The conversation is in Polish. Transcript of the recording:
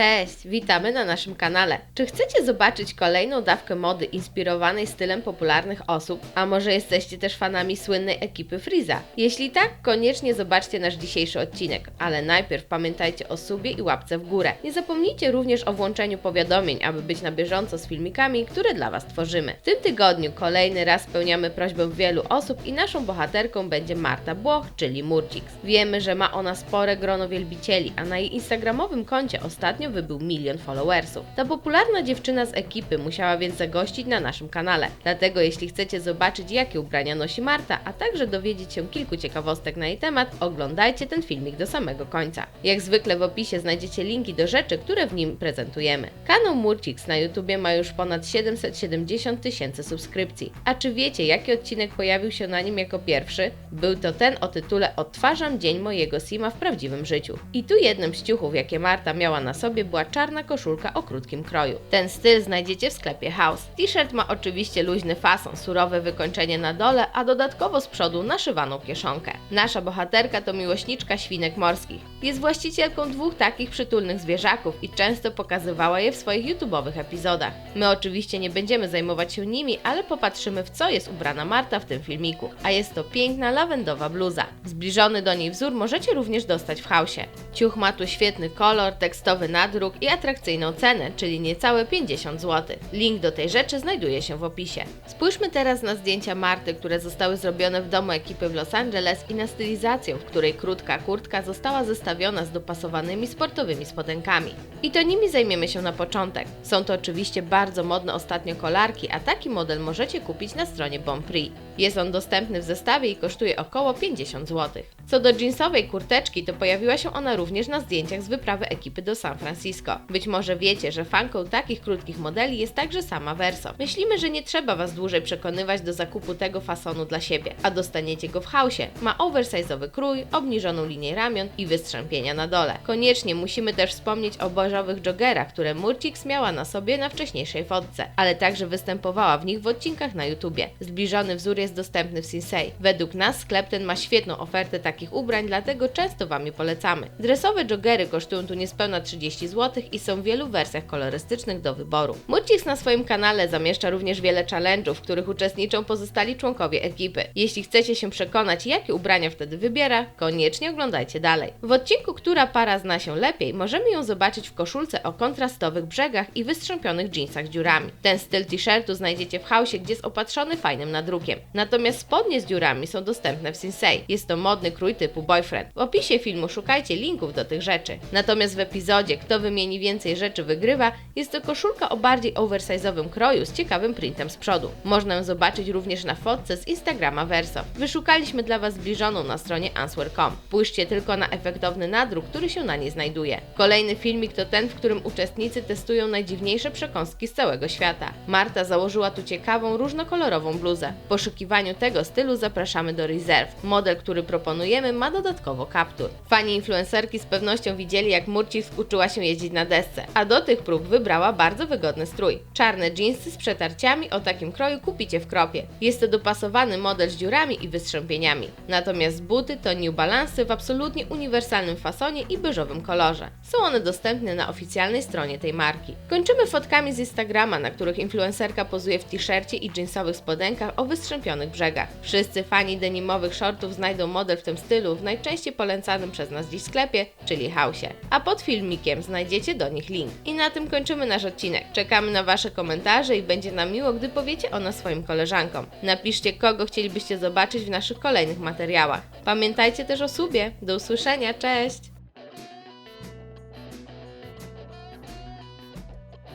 Cześć, witamy na naszym kanale. Czy chcecie zobaczyć kolejną dawkę mody inspirowanej stylem popularnych osób? A może jesteście też fanami słynnej ekipy Freeza? Jeśli tak, koniecznie zobaczcie nasz dzisiejszy odcinek, ale najpierw pamiętajcie o subie i łapce w górę. Nie zapomnijcie również o włączeniu powiadomień, aby być na bieżąco z filmikami, które dla Was tworzymy. W tym tygodniu kolejny raz spełniamy prośbę wielu osób i naszą bohaterką będzie Marta Błoch, czyli Murcix. Wiemy, że ma ona spore grono wielbicieli, a na jej instagramowym koncie ostatnio wybył milion followersów. Ta popularna dziewczyna z ekipy musiała więc zagościć na naszym kanale. Dlatego jeśli chcecie zobaczyć jakie ubrania nosi Marta, a także dowiedzieć się kilku ciekawostek na jej temat, oglądajcie ten filmik do samego końca. Jak zwykle w opisie znajdziecie linki do rzeczy, które w nim prezentujemy. Kanał Murcix na YouTubie ma już ponad 770 tysięcy subskrypcji. A czy wiecie, jaki odcinek pojawił się na nim jako pierwszy? Był to ten o tytule Odtwarzam dzień mojego Sima w prawdziwym życiu. I tu jednym z ciuchów, jakie Marta miała na sobie, była czarna koszulka o krótkim kroju. Ten styl znajdziecie w sklepie House. T-shirt ma oczywiście luźny fason, surowe wykończenie na dole, a dodatkowo z przodu naszywaną kieszonkę. Nasza bohaterka to miłośniczka świnek morskich. Jest właścicielką dwóch takich przytulnych zwierzaków i często pokazywała je w swoich YouTube'owych epizodach. My oczywiście nie będziemy zajmować się nimi, ale popatrzymy w co jest ubrana Marta w tym filmiku. A jest to piękna lawendowa bluza. Zbliżony do niej wzór możecie również dostać w Hausie. Ciuch ma tu świetny kolor, tekstowy nadruk i atrakcyjną cenę, czyli niecałe 50 zł. Link do tej rzeczy znajduje się w opisie. Spójrzmy teraz na zdjęcia Marty, które zostały zrobione w domu ekipy w Los Angeles i na stylizację, w której krótka kurtka została zestawiona z dopasowanymi sportowymi spodenkami. I to nimi zajmiemy się na początek. Są to oczywiście bardzo modne ostatnio kolarki, a taki model możecie kupić na stronie Bonprix. Jest on dostępny w zestawie i kosztuje około 50 zł. Co do jeansowej kurteczki, to pojawiła się ona również na zdjęciach z wyprawy ekipy do San Francisco. Być może wiecie, że fanką takich krótkich modeli jest także sama Verso. Myślimy, że nie trzeba Was dłużej przekonywać do zakupu tego fasonu dla siebie, a dostaniecie go w hausie. Ma oversize'owy krój, obniżoną linię ramion i wystrzępienia na dole. Koniecznie musimy też wspomnieć o bożowych joggerach, które Murcix miała na sobie na wcześniejszej fotce, ale także występowała w nich w odcinkach na YouTubie. Zbliżony wzór jest dostępny w Sinsei. Według nas sklep ten ma świetną ofertę takich ubrań, dlatego często Wam je polecamy. Dresowe joggery kosztują tu niespełna 30 zł i są w wielu wersjach kolorystycznych do wyboru. Murcix na swoim kanale zamieszcza również wiele challenge'ów, w których uczestniczą pozostali członkowie ekipy. Jeśli chcecie się przekonać, jakie ubrania wtedy wybiera, koniecznie oglądajcie dalej. W odcinku Która para zna się lepiej, możemy ją zobaczyć w koszulce o kontrastowych brzegach i wystrzępionych jeansach dziurami. Ten styl t-shirtu znajdziecie w hausie, gdzie jest opatrzony fajnym nadrukiem. Natomiast spodnie z dziurami są dostępne w Sinsei. Jest to modny krój typu boyfriend. W opisie filmu szukajcie linków do tych rzeczy. Natomiast w epizodzie Kto wymieni więcej rzeczy wygrywa jest to koszulka o bardziej oversize'owym kroju z ciekawym printem z przodu. Można ją zobaczyć również na fotce z Instagrama Verso. Wyszukaliśmy dla Was zbliżoną na stronie answer.com. Spójrzcie tylko na efektowny nadruk, który się na niej znajduje. Kolejny filmik to ten, w którym uczestnicy testują najdziwniejsze przekąski z całego świata. Marta założyła tu ciekawą, różnokolorową bluzę. W poszukiwaniu tego stylu zapraszamy do Reserve. Model, który proponujemy ma dodatkowo kaptur. Fani influencerki z pewnością widzieli jak Murcik uczyła się jeździć na desce, a do tych prób wybrała bardzo wygodny strój. Czarne dżinsy z przetarciami o takim kroju kupicie w kropie. Jest to dopasowany model z dziurami i wystrzępieniami. Natomiast buty to New Balance w absolutnie uniwersalnym fasonie i beżowym kolorze. Są one dostępne na oficjalnej stronie tej marki. Kończymy fotkami z Instagrama, na których influencerka pozuje w t-shircie i jeansowych spodenkach o wystrzępionych brzegach. Wszyscy fani denimowych shortów znajdą model w tym stylu w najczęściej polecanym przez nas dziś czyli Hausie. A pod filmikiem znajdziecie do nich link. I na tym kończymy nasz odcinek. Czekamy na Wasze komentarze i będzie nam miło, gdy powiecie o nas swoim koleżankom. Napiszcie, kogo chcielibyście zobaczyć w naszych kolejnych materiałach. Pamiętajcie też o subie. Do usłyszenia, cześć!